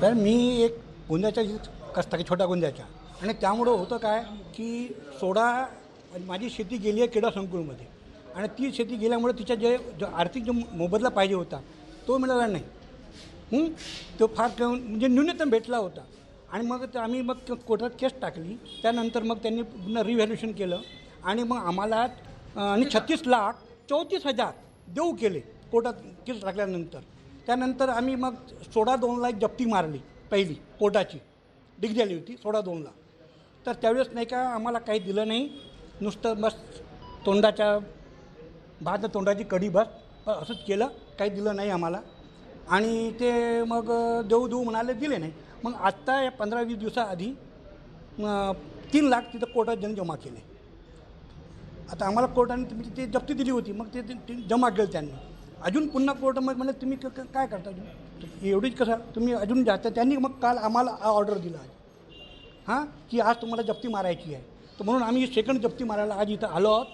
कारण मी एक गोंद्याच्या कसता की छोट्या गोंद्याच्या. आणि त्यामुळं होतं काय की सोडा माझी शेती गेली आहे क्रीडा संकुलमध्ये. आणि ती शेती गेल्यामुळे तिच्या जे जो आर्थिक जो मोबदला पाहिजे होता तो मिळाला नाही. तो फार म्हणजे न्यूनतम भेटला होता. आणि मग ते आम्ही मग कोर्टात केस टाकली. त्यानंतर मग त्यांनी पुन्हा रिव्हॅल्युशन केलं. आणि मग आम्हाला आणि छत्तीस लाख चौतीस हजार देऊ केले. कोर्टात केस टाकल्यानंतर. त्यानंतर आम्ही मग सोळा दोनला एक जप्ती मारली पहिली कोर्टाची. डिग्री आली होती सोळा दोनला. तर त्यावेळेस नाही का आम्हाला काही दिलं नाही. नुसतं बस तोंडाच्या भात तोंडाची कढी बस असंच केलं. काही दिलं नाही आम्हाला. आणि ते मग देऊ देऊ म्हणाले दिले नाही. मग आत्ता या पंधरा वीस दिवसाआधी तीन लाख तिथं कोर्टात जण जमा केले. आता आम्हाला कोर्टाने तुम्ही ते जप्ती दिली होती. मग ते जमा केलं त्यांनी. अजून पुन्हा कोर्टामध्ये म्हणजे तुम्ही क- क- काय करता? तुम्ही एवढीच कसं तुम्ही अजून जाता त्यांनी मग काल आम्हाला ऑर्डर दिला आहे हां? की आज तुम्हाला जप्ती मारायची आहे. तर म्हणून आम्ही सेकंड जप्ती मारायला आज इथं आलो आहोत.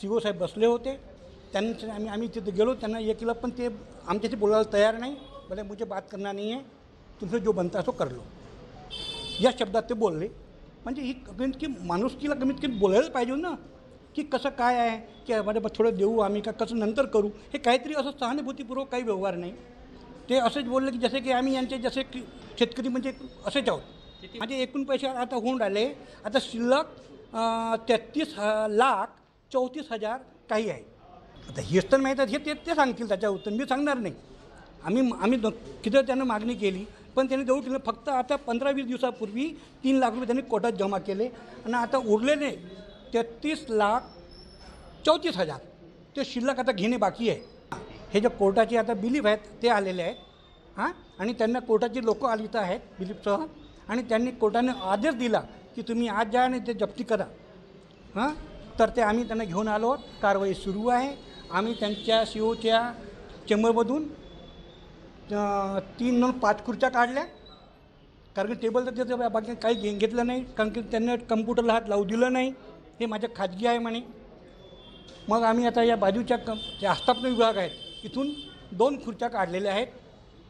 सी ओ साहेब बसले होते. त्यांचे आम्ही आम्ही तिथे गेलो. त्यांना हे केलं पण ते आमच्याशी बोलायला तयार नाही. भले मुझे बात करणार नाही आहे तुमचं जो बनता तो करलो या शब्दात ते बोलले. म्हणजे ही कमीत की माणुसकीला कमीत कमी बोलायला पाहिजे ना. की कसं काय आहे? की अरे बा थोडं देऊ आम्ही का? कसं नंतर करू? हे काहीतरी असं सहानुभूतीपूर्वक काही व्यवहार नाही. ते असंच बोलले की जसे की आम्ही यांचे जसे की शेतकरी म्हणजे असेच आहोत. माझे एकूण पैसे आता होऊन राहिले. आता शिल्लक तेहतीस लाख चौतीस हजार काही आहे. आता हेच तर माहीत हे ते ते सांगतील त्याच्या उत्तर. मी सांगणार नाही. आम्ही आम्ही किती त्यांना मागणी केली पण त्यांनी देऊ केलं. फक्त आता पंधरा वीस दिवसापूर्वी तीन लाख रुपये त्यांनी कोर्टात जमा केले. आणि आता उरलेले तेहतीस लाख चौतीस हजार. ते शिल्लक आता घेणे बाकी आहे. हे जे कोर्टाचे आता बिलीफ आहेत ते आलेले आहेत. हां? आणि त्यांना कोर्टाची लोकं आली तर आहेत बिलीफसह. आणि त्यांनी कोर्टाने आदेश दिला की तुम्ही आज जा आणि ते जप्ती करा. हां? तर ते आम्ही त्यांना घेऊन आलो. आहोत. कारवाई सुरू आहे. आम्ही त्यांच्या सी ओच्या चेंबरमधून तीन दोन पाच खुर्च्या काढल्या. कारण की टेबल तर त्याचं बाकी काही घे घेतलं नाही. कारण की त्यांना कम्प्युटरला हात लावू दिलं नाही. हे माझं खाजगी आहे म्हणे. मग आम्ही आता या बाजूच्या कं जे आस्थापन विभाग आहेत इथून दोन खुर्च्या काढलेल्या आहेत.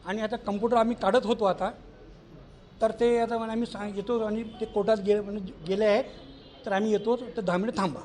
आणि आता कम्प्युटर आम्ही काढत होतो आता. तर ते आता म्हणे आम्ही सांग येतो आणि ते कोर्टात गे म्हणजे गेले आहेत. तर आम्ही येतो तर दहा मिनिट थांबा.